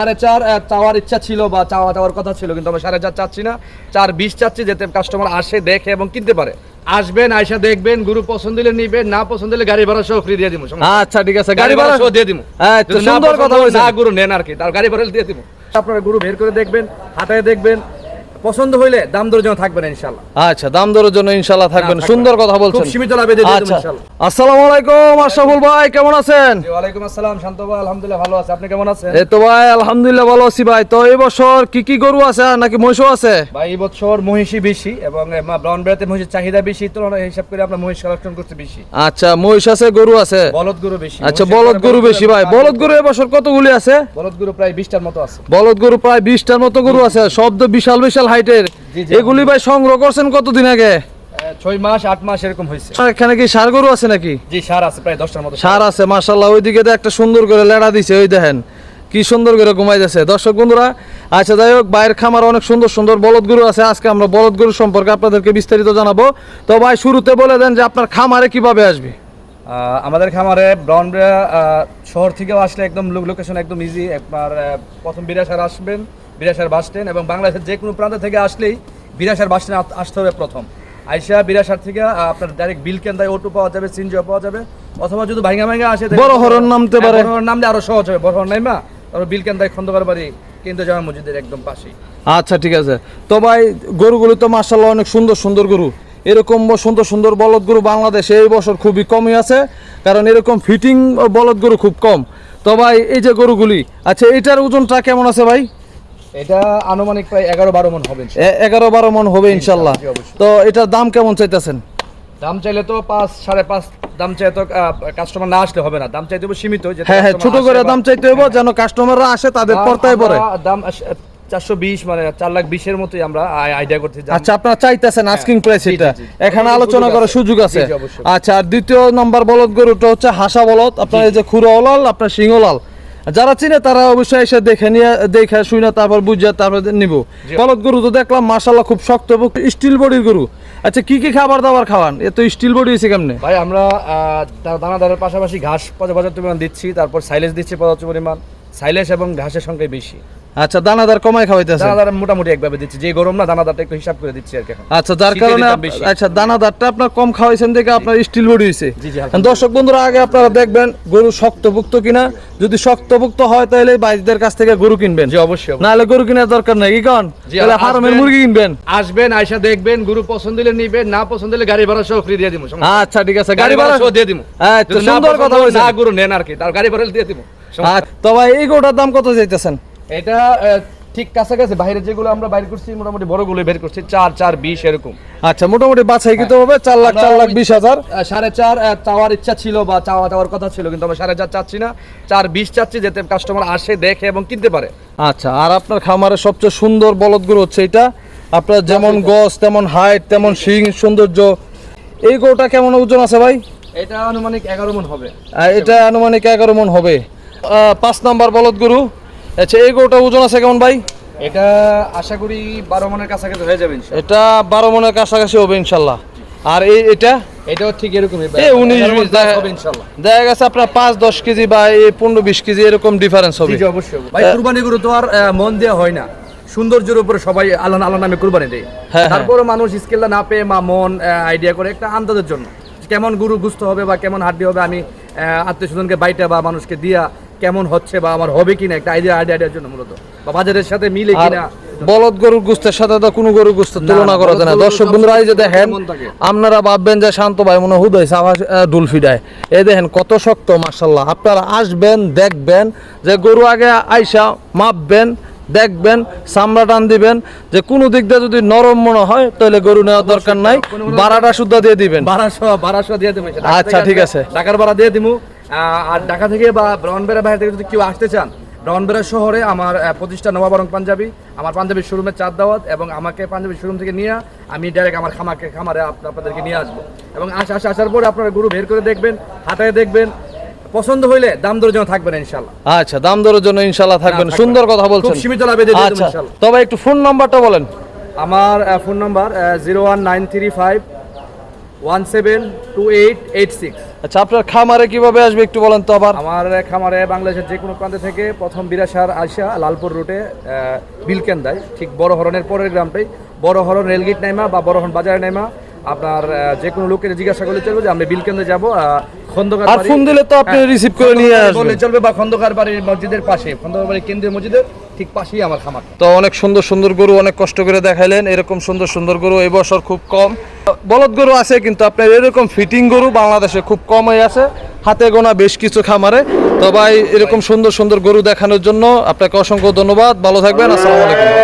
সাড়ে চার চাওয়ার ইচ্ছা ছিল বা চাওয়া চাওয়ার কথা ছিল কিন্তু আমরা সাড়ে চার চাচ্ছি না। চার বিশ চাচ্ছি যাতে কাস্টমার আসে দেখে এবং কিনতে পারে। আসবেন আয়সা দেখবেন গুরু পছন্দ হলে নিবেন না পছন্দ হলে গাড়ি ভাড়া সহ ফ্রি দিয়ে দিব আচ্ছা ঠিক আছে গাড়ি ভাড়া সহ দিয়ে দিব সুন্দর কথা না গুরু নেন আর কি তার গাড়ি ভাড়া দিয়ে দিব আপনারা গুরু বের করে দেখবেন হাতে দেখবেন পছন্দ হইলে দাম দর যেন থাকবে না ইনশাল্লাহ আচ্ছা দাম দরের জন্য ইনশাল্লাহ থাকবেন। সুন্দর কথা খুব বলছেন। সীমিত লাভে দিয়ে দিব আচ্ছা আসসালামু আলাইকুম আশরাফুল ভাই কেমন আছেন? জি, ওয়ালাইকুম আসসালাম শান্ত ভাই আলহামদুলিল্লাহ ভালো আছে। আপনি কেমন আছেন? এই তো ভাই আলহামদুলিল্লাহ ভালো আছি ভাই। তো এই বছর কি কি গরু আছে নাকি মহিষও আছে? ভাই এই বছর মহিষী বেশি এবং ব্রাউন বেড়াতে মহিষের চাহিদা বেশি তুলনায় হিসাব করে আমরা মহিষ কালেকশন করতে বেশি। আচ্ছা মহিষ আছে গরু আছে? বলদ গরু বেশি। আচ্ছা বলদ গরু বেশি ভাই। বলদ গরু এবছর কতগুলি আছে? বলদ গরু প্রায় বিশটার মতো আছে। বলদ গরু প্রায় বিশটার মতো গরু আছে। শব্দ বিশাল বিশাল হাইটের। এগুলি ভাই সংগ্রহ করছেন কতদিন আগে? ছয় মাস আট মাস এরকম হয়েছে। এখানে কি সার গরু আছে নাকি? জি সার আছে প্রায় দশটার মতো সার। আছে ওইদিকে তো একটা সুন্দর করে লেড়া দিছে ওই দেখেন। কি সুন্দর করে ঘুমাই যাচ্ছে দর্শক বন্ধুরা আচ্ছা যাই হোক বাইরের খামার অনেক সুন্দর সুন্দর বলদ গরু আছে। আজকে আমরা বলদ গরু সম্পর্কে আপনাদেরকে বিস্তারিত জানাব। তো ভাই শুরুতে বলে দেন যে আপনার খামারে কীভাবে আসবে? আমাদের খামারে ব্রাউন শহর থেকেও আসলে একদম লোকেশন একদম ইজি আপনার প্রথম বিরাসার আসবেন। বিরাসার বাস স্ট্যান্ড এবং বাংলাদেশের যে কোনো প্রান্ত থেকে আসলেই বিরাসার বাস স্ট্যান্ড আসতে হবে প্রথম। আইসা বিরাসার থেকে আপনার ডাইরেক্ট বিলকেন্দায় অটো পাওয়া যাবে সিনজিও পাওয়া যাবে অথবা যদি ভাঙ্গা ভাঙ্গা আসে বড় হরণ নামতে হ্যাঁ, পারে। বড় হরণ নামলে আরও সহজ হবে। বড় হরণ নাইমা তারপর বিলকেন্দায় খন্দকার বাড়ি কেন্দ্র জামা মসজিদের একদম পাশেই। আচ্ছা ঠিক আছে। তো ভাই গরুগুলো তো মার্শাল্লাহ অনেক সুন্দর সুন্দর গরু। এরকম সুন্দর সুন্দর বলদ গরু বাংলাদেশে এই বছর খুবই কমই আছে কারণ এরকম ফিটিং বলদ গরু খুব কম। তো ভাই এই যে গরুগুলি আচ্ছা এটার ওজনটা কেমন আছে ভাই? এটা আনুমানিক প্রায় এগারো বারো মন হবে এগারো বারো মন হবে ইনশাল্লাহ। তো এটার দাম কেমন চাইতেছেন? দাম চাইলে তো পাঁচ সাড়ে পাঁচ দাম চাই তো কাস্টমার না আসলে হবে না। দাম চাইতে হবে সীমিত হ্যাঁ হ্যাঁ ছোট করে দাম চাইতে হইব যেন কাস্টমাররা আসে তাদের দাম পর্তায় পড়ে। দাম চারশো বিশ মানে চার লাখ বিশের মতোই আমরা আইডিয়া করতে আচ্ছা আপনারা চাইতেছেন আস্কিং প্রাইস জি, জি, এটা। এখানে আলোচনা করার সুযোগ আছে। আচ্ছা আর দ্বিতীয় নম্বর বলদ গরুটা হচ্ছে হাসা বলদ। আপনার এই যে খুরাওলাল আপনার সিংহলাল যারা চিনে তারা অবশ্যই এসে দেখে নিয়ে দেখে শুই না তারপর বুঝে তারপর নিব। বলদ গরু তো দেখলাম মাসাল্লাহ খুব শক্ত এবং স্টিল বডির গরু। আচ্ছা কি কি খাবার দাবার খাওয়ান? এ তো স্টিল বডি হয়েছে কেমনে? ভাই আমরা দানাদারের পাশাপাশি ঘাস পর্যাপ্ত পরিমাণ দিচ্ছি তারপর সাইলেজ দিচ্ছি পর্যাপ্ত পরিমাণ। সাইলেজ এবং ঘাসের সংখ্যাই বেশি। আচ্ছা দানাদার কমাই খাওয়াইতেছে। দানাদার মোটামুটি একভাবে দিচ্ছি। যে গরম না দানাদারটা একটু হিসাব করে দিচ্ছি আর কি এখন। আচ্ছা যার শীতের কারণে দিকটা আপ- বেশি। আচ্ছা দানাদারটা আপনার কম খাওয়াইছেন দেখে আপনার স্টিল বডি হয়েছে জি, জি, আলহামদুলিল্লাহ। দর্শক বন্ধুরা আগে আপনারা দেখবেন গরু শক্তভুক্ত কিনা। যদি শক্তভুক্ত হয় তাহলে কাছ থেকে গরু কিনবেন। জি অবশ্যই অবশ্যই। নাহলে গরু কেনার দরকার নেই। কি কন জি, তাহলে। ফার্মের মুরগি কিনবেন। আসবেন আয়সা দেখবেন গুরু পছন্দ হলে নিবেন না পছন্দ হলে গাড়ি ভাড়া সহ ফ্রি দিয়ে দিব আচ্ছা ঠিক আছে গাড়ি ভাড়া সহ দিয়ে দিব আচ্ছা সুন্দর কথা হয়, বলছেন। না গুরু নেন আর কি তার গাড়ি ভাড়া দিয়ে দিব সমস্যা আচ্ছা, তো ভাই এই গরুটার দাম কত চাইতেছেন? এটা ঠিক কাছাকাছি বাইরে যেগুলো আমরা বাইর করছি মোটামুটি বড়গুলো বের করছি চার চার বিশ এরকম। আচ্ছা মোটামুটি বাছাই কিন্তু হবে চার লাখ চার লাখ বিশ হাজার। সাড়ে চার চাওয়ার ইচ্ছা ছিল বা চাওয়া চাওয়ার কথা ছিল কিন্তু আমরা সাড়ে চার চাচ্ছি না। চার বিশ চাচ্ছি যাতে কাস্টমার আসে দেখে এবং কিনতে পারে। আচ্ছা আর আপনার খামারের সবচেয়ে সুন্দর বলদ গরু হচ্ছে এটা আপনার যেমন গছ তেমন হাইট তেমন শিং সৌন্দর্য। এই গরুটা কেমন ওজন আছে ভাই? এটা আনুমানিক এগারো মন হবে। এটা আনুমানিক এগারো মন হবে। আহ, পাঁচ নাম্বার বলদ গরু। আচ্ছা এই গরুটা ওজন আছে কেমন ভাই? এটা আশা করি বারো মনের কাছাকাছি হয়ে যাবে এটা বারো মনের কাছাকাছি হবে ইনশাল্লাহ আর এই এটা? এটাও ঠিক এরকমই উনিশ বিশ দেখা- গেছে আপনার পাঁচ দশ কেজি বা এই পনেরো বিশ কেজি এরকম ডিফারেন্স হবে। অবশ্যই ভাই কুরবানি গরু তো আর মন দেওয়া হয় না। সৌন্দর্যের উপরে সবাই আল্লাহ আল্লাহ নামে কুরবানি দেয়। হ্যাঁ। তারপরে মানুষ স্কেলটা না পেয়ে মা মন আইডিয়া করে একটা আন্দাজের জন্য। কেমন গরু গুস্ত হবে বা কেমন হাড্ডি হবে আমি আত্মীয় স্বজনকে বাইটা বা মানুষকে দিয়া কেমন হচ্ছে বা আমার হবে কিনা একটা আইডিয়া আইডিয়ার জন্য মূলত। বা বাজারের সাথে মিলে কিনা। বলদ গরুর গুস্তের সাথে তো কোনো গরুর গুস্তের তুলনা করা যায় না। দর্শক বন্ধুরা এই যে দেখেন আপনারা ভাববেন যে শান্ত ভাই মনে হুদয় সাবা ডুল ফিডায়। এই দেখেন কত শক্ত মার্শাল্লাহ আপনারা আসবেন দেখবেন যে গরু আগে আইসা মাপবেন দেখবেন চামড়া টান দিবেন যে কোনো দিক দিয়ে যদি নরম মনে হয় তাহলে গরু নেওয়ার দরকার নাই। বারাটা শুদ্ধা দিয়ে দিবেন। বারাশো বারাশো দিয়ে দেবো এটা। ঢাকা আচ্ছা, ঠিক আছে। টাকার ভাড়া দিয়ে দিবো আর ঢাকা থেকে বা ব্রাউনবেড়া বাইরে থেকে যদি কেউ আসতে চান ব্রাউনবেড়া শহরে আমার প্রতিষ্ঠান নবাবরং পাঞ্জাবি আমার পাঞ্জাবি শোরুমের চার দাওয়াত এবং আমাকে পাঞ্জাবি শোরুম থেকে নিয়ে আমি ডাইরেক্ট আমার খামাকে খামারে আপনাদেরকে নিয়ে আসব। এবং আসা আসা আসার পরে আপনারা গরু বের করে দেখবেন হাতায় দেখবেন পছন্দ হইলে দাম দর যেন থাকবে না ইনশাল্লাহ আচ্ছা দাম দরের জন্য ইনশাল্লাহ থাকবেন সুন্দর কথা খুব বলছেন। সীমিত লাভে দিয়ে দেবো আচ্ছা তবে একটু ফোন নাম্বারটা বলেন। আমার phone number zero one nine three five one seven two eight eight six আচ্ছা আপনার খামারে কীভাবে আসবে একটু বলেন তো আবার? আমার খামারে বাংলাদেশের যে কোনো প্রান্ত থেকে প্রথম বিরাসার আইসা লালপুর রুটে বিলকেন্দায় ঠিক বড় হরনের পরের গ্রামটাই। বড় হরন রেলগেট নাইমা বা বড় হরন বাজারে নাইমা। আপনার যে কোনো লোকের জিজ্ঞাসা করলে চলবে যে আমরা বিলকেন্দ্রে যাব খন্দকার আর ফোন দিলে তো আপনি হ্যাঁ, রিসিভ করে নিয়ে আসবেন। চলবে বা খন্দকার বাড়ির মসজিদের পাশে। খন্দকার বাড়ির কেন্দ্রীয় মসজিদের ঠিক পাশেই আমার খামার তো অনেক সুন্দর সুন্দর গরু অনেক কষ্ট করে দেখাইলেন, এরকম সুন্দর সুন্দর গরু এই বছর খুব কম। বলদ গরু আছে, কিন্তু আপনার এরকম ফিটিং গরু বাংলাদেশে খুব কম হয়ে আছে, হাতে গোনা বেশ কিছু খামারে। তো ভাই, এরকম সুন্দর সুন্দর গরু দেখানোর জন্য আপনাকে অসংখ্য ধন্যবাদ, ভালো থাকবেন, আসসালামু আলাইকুম।